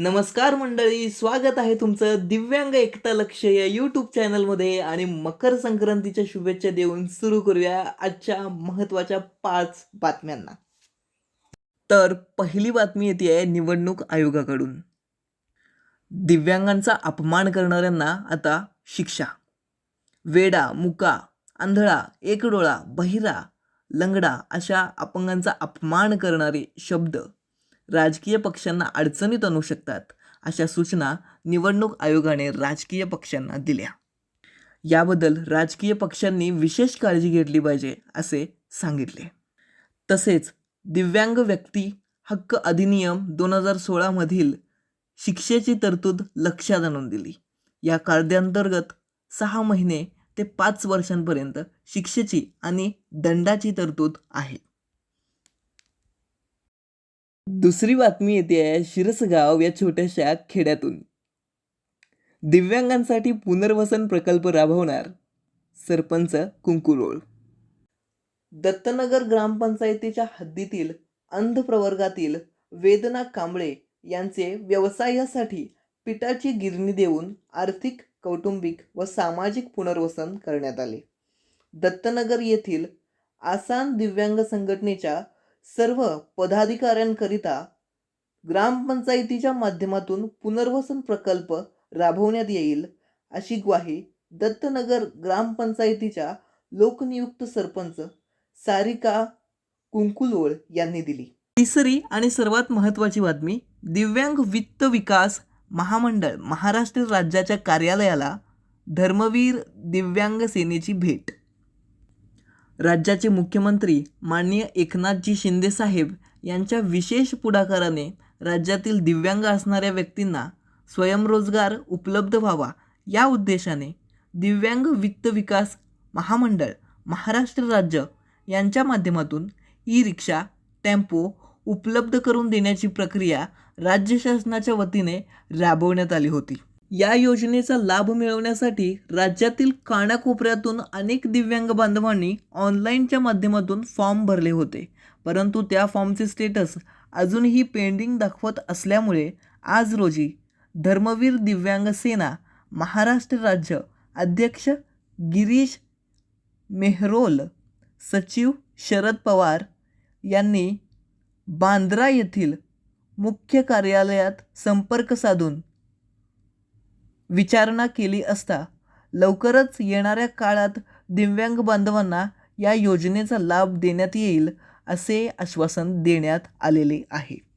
नमस्कार मंडळी स्वागत आहे तुमचं दिव्यांग एकता लक्ष या यूट्यूब चॅनलमध्ये आणि मकर संक्रांतीच्या शुभेच्छा देऊन सुरू करूया आजच्या महत्त्वाच्या पाच बातम्यांना. तर पहिली बातमी येते आहे निवडणूक आयोगाकडून. दिव्यांगांचा अपमान करणाऱ्यांना आता शिक्षा. वेडा मुका आंधळा एकदोळा बहिरा लंगडा अशा अपंगांचा अपमान करणारे शब्द राजकीय पक्षांना अडचणीत आणू शकतात अशा सूचना निवडणूक आयोगाने राजकीय पक्षांना दिल्या. याबद्दल राजकीय पक्षांनी विशेष काळजी घेतली पाहिजे असे सांगितले. तसेच दिव्यांग व्यक्ती हक्क अधिनियम दोन हजार सोळामधील शिक्षेची तरतूद लक्षात आणून दिली. या कायद्यांतर्गत सहा महिने ते पाच वर्षांपर्यंत शिक्षेची आणि दंडाची तरतूद आहे. दुसरी बातमी येते आहे शिरसगाव या छोट्याशा खेड्यातून. दिव्यांगांसाठी पुनर्वसन प्रकल्प राबवणार सरपंच कुंकुरोळ दत्तनगर ग्रामपंचायतीच्या हद्दीतील अंध प्रवर्गातील वेदना कांबळे यांचे व्यवसायासाठी पिठाची गिरणी देऊन आर्थिक कौटुंबिक व सामाजिक पुनर्वसन करण्यात आले. दत्तनगर येथील आसान दिव्यांग संघटनेच्या सर्व पदाधिकाऱ्यांकरिता ग्रामपंचायतीच्या माध्यमातून पुनर्वसन प्रकल्प राबवण्यात येईल अशी ग्वाही दत्तनगर ग्रामपंचायतीच्या लोकनियुक्त सरपंच सारिका कुंकुलोळ यांनी दिली. तिसरी आणि सर्वात महत्त्वाची बातमी दिव्यांग वित्त विकास महामंडळ महाराष्ट्र राज्याच्या कार्यालयाला धर्मवीर दिव्यांग सेनेची भेट. राज्याचे मुख्यमंत्री माननीय एकनाथजी शिंदे साहेब यांच्या विशेष पुढाकाराने राज्यातील दिव्यांग असणाऱ्या व्यक्तींना स्वयंरोजगार उपलब्ध व्हावा या उद्देशाने दिव्यांग वित्त विकास महामंडळ महाराष्ट्र राज्य यांच्या माध्यमातून ई रिक्षा टेम्पो उपलब्ध करून देण्याची प्रक्रिया राज्य शासनाच्या वतीने राबवण्यात आली होती. या योजनेचा लाभ मिळवण्यासाठी राज्यातील कानाकोपऱ्यातून अनेक दिव्यांग बांधवांनी ऑनलाईनच्या माध्यमातून फॉर्म भरले होते. परंतु त्या फॉर्मचे स्टेटस अजूनही पेंडिंग दाखवत असल्यामुळे आज रोजी धर्मवीर दिव्यांग सेना महाराष्ट्र राज्य अध्यक्ष गिरीश मेहरोल सचिव शरद पवार यांनी बांद्रा येथील मुख्य कार्यालयात संपर्क साधून विचारणा केली असता लवकरच येणाऱ्या काळात दिव्यांग बांधवांना या योजनेचा लाभ देण्यात येईल असे आश्वासन देण्यात आलेले आहे.